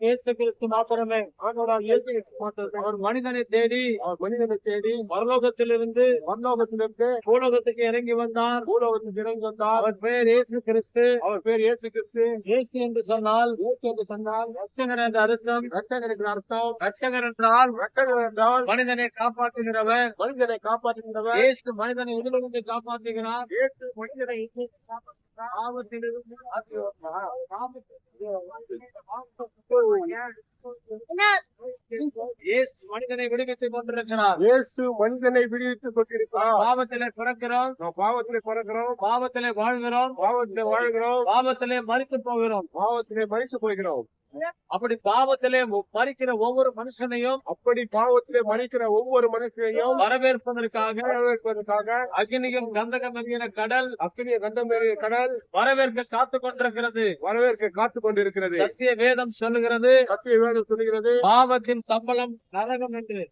இயேசு கிறிஸ்து மாத்திரமே. அவர் மனிதனை தேடி மனிதனை தேடி பரலோகத்திலிருந்து பரலோகத்திலிருந்து பூலோகத்துக்கு இறங்கி வந்தார். பூலோகத்துக்கு இறங்கி வந்தார். அவர் பெயர் இயேசு கிறிஸ்து அவர் பேர் இயேசு கிறிஸ்து இயேசு என்று சொன்னால் இயேசு என்று சொன்னால் ரட்சகர் என்ற அர்த்தம். ரட்சகர் என்ற அர்த்தம். ரட்சகர் என்றால் ரட்சகர் என்றால் மனிதனை காப்பாற்றுகிறவர். மனிதனை காப்பாற்றுகின்றவர் இயேசு மனிதனை எதிலிருந்து காப்பாற்றுகிறார்? இயேசு மனிதனை இன்று காப்பாற்றுகிறார். இயேசு மனிதனை விடுவித்துக் கொண்டிருக்கிறார். இயேசு மனிதனை விடுவித்துக் கொண்டிருக்கிறார். பாவத்திலே பிறக்கிறோம். பாவத்திலே பிறக்கிறோம். பாவத்திலே வாழ்கிறோம். பாவத்திலே வாழ்கிறோம். பாவத்திலே மறித்து போகிறோம். பாவத்திலே மறித்து போகிறோம். அப்படி பாவத்திலே மறிக்கிற ஒவ்வொரு மனுஷனையும் அப்படி பாவத்திலே மறிக்கிற ஒவ்வொரு மனுஷனையும் வரவேற்பதற்காக வரவேற்பதற்காக அக்னியும் கந்தகம் என்கிற கடல் அக்கினிய கண்டமேறிய கடல் வரவேற்க காத்து கொண்டிருக்கிறது. வரவேற்க காத்துக் கொண்டிருக்கிறது. சத்திய வேதம் சொல்லுகிறது. சத்திய வேதம் சொல்கிறது பாவத்தின் சம்பளம் Nada con el de.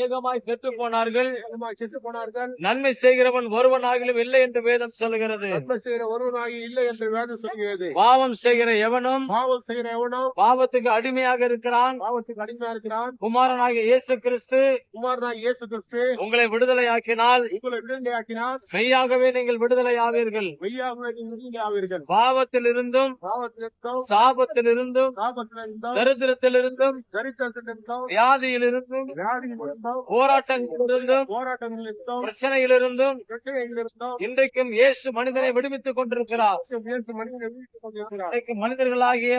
ஏகமாய் கெட்டு போனார்கள். செத்து போனார்கள். நன்மை செய்கிறவன் ஒருவனாகிலும் இல்லை என்று வேதம் சொல்லுகிறது. நன்மை செய்கிற ஒருவனாகி இல்லை என்று வேதம் சொல்கிறது பாவம் செய்கிற எவனும் பாவம் செய்கிற எவனோ பாவத்துக்கு அடிமையாக இருக்கிறான். பாவத்துக்கு அடிமையா இருக்கிறான். குமாரனாகிய இயேசு கிறிஸ்து குமாரனாகி இயேசு கிறிஸ்து உங்களை விடுதலையாக்கினால் உங்களை விடுதலையாக்கினார் மெய்யாகவே நீங்கள் விடுதலை ஆவீர்கள் மெய்யாகவே நீங்கள் விடுதலை ஆவீர்கள் பாவத்தில் இருந்தும் பாவத்திலிருந்தோம் சாபத்தில் இருந்தும் சாபத்திலிருந்தோம் தரித்திரத்தில் இருந்தும் வியாதியில் இருந்தும் வியாதியிலிருந்தோம் போராட்டங்களில் இருந்தும் போராட்டங்களிலிருந்தோம் பிரச்சனையில் இருந்தும் பிரச்சனைகளிலிருந்தோம் இன்றைக்கும் இயேசு மனிதனை விடுவித்துக் கொண்டிருக்கிறார். இன்றைக்கு மனிதர்களாகிய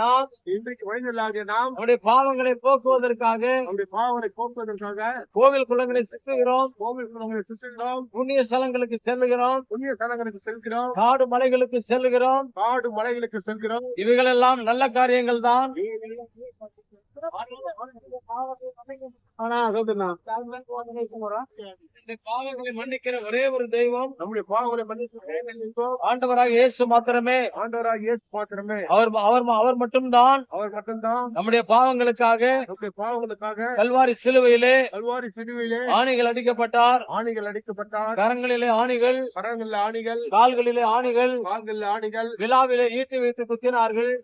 நாம் இன்றைக்கு மனிதர்களாகிய நாம் நம்முடைய பாவங்களை போக்குவதற்காக நம்முடைய பாவனை போக்குவதற்காக கோவில் குளங்களை சுற்றுகிறோம். கோவில் குளங்களை சுற்றுகிறோம். புண்ணிய ஸ்தலங்களுக்கு செல்லுகிறோம். புண்ணிய ஸ்தலங்களுக்கு செல்கிறோம். காடு மலைகளுக்கு செல்லுகிறோம். காடு மலைகளுக்கு செல்கிறோம். இவைகளெல்லாம் நல்ல காரியங்கள் தான் பாவங்களை மன்னிக்கிற ஒரே ஒரு தெய்வம் நம்முடைய மன்னித்து ஆண்டவராக இயேசு மாத்திரமே. ஆண்டவராக இயேசு மாத்திரமே. அவர் அவர் அவர் மட்டும்தான். அவர் மட்டும்தான். நம்முடைய பாவங்களுக்காக நம்முடைய பாவங்களுக்காக கல்வாரி சிலுவையிலே கல்வாரி சிலுவையிலே ஆணிகள் அடிக்கப்பட்டார். ஆணிகள் அடிக்கப்பட்டார். கரங்களிலே ஆணிகள் கரங்களில் ஆணிகள். கால்களிலே ஆணிகள் கால்களில் ஆணிகள். விழாவிலே ஈட்டி வைத்து குத்தினார்கள்.